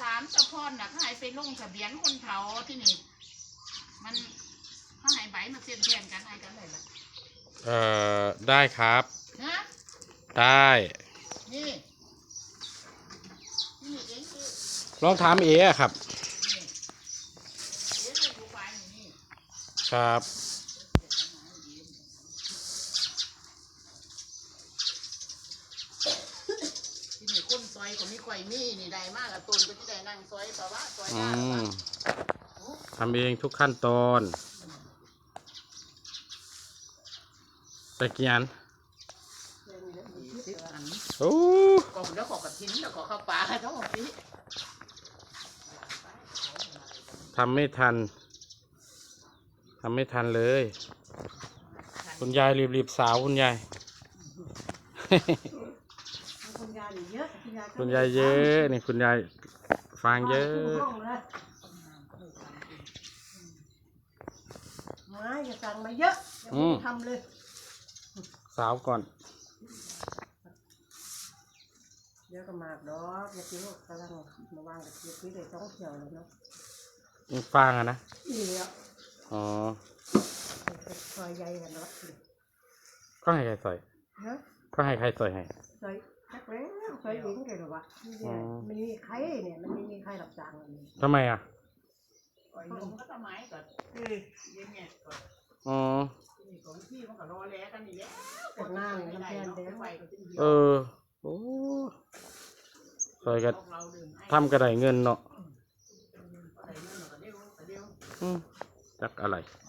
สามสะพอนน่ะเขาให้ไปลงทะเบียนคนเขาที่นี่ มันเขาให้ใบมาเซ็นแทนกันให้กันเลยล่ะเอ่อได้ครับ นะได้นี่นี่เองคือลองถามเออะครับ นี่เดี๋ยวเราดูไปนี่ ครับ ที่นี่คนซ อยคนนี้ข่อยมีนี่ได้มากอะตุนก็ที่ได้นั่งซอยแต่ว่าซอยอืบ้านมทำเองทุกขั้นตอนตะเกียนสิบอันโอ้ก็แล้วขอกระทิ้นแล้วขอข้าวปลาทั้งหมดนี้ทำไม่ทันทำไม่ทันเลย คุณยายรีบๆสาวคุณยายคุณยาย นี่เยอะคุณยายก็คุณยายเยอะนี่คุณยายฟางเยอะห้องเลยไม้จะสั่งมาเยอะยังไม่ได้ทำเลยสาวก่อน เดี๋ยวก็มากดอกอย่าคิดว่ากำลังมาวางกับเทียบที่ได้ต้องเที่ยวเลยเนาะยังฟางอะนะนี่แหละอ๋อซอยใหญ่กันเนาะก็ให้ใครใส่ฮะก็ก็ให้ใครใส่ให้ซอยจักแล้วซอ ยเองเลยหรอวะนี่เนี่ยอ๋อมันมีใครเนี่ยมันไม่มีใครหลับจ้างเลยทำไมอะข่อยนมก็ต้นไม้ก่อนเออเย็นเนี่ยก่อนอ๋อที่นี่ของพี่มันก็รอแลกันนี่แหละแต่หน้าเนี่ยลำแพนแดงไปก็จะเดียวเออโอ้ใส่กันเราดื่มให้ทำกระไดเงินเนาะอะไรนั่นก็เดียวก็เดียวอืมจักอะไรเ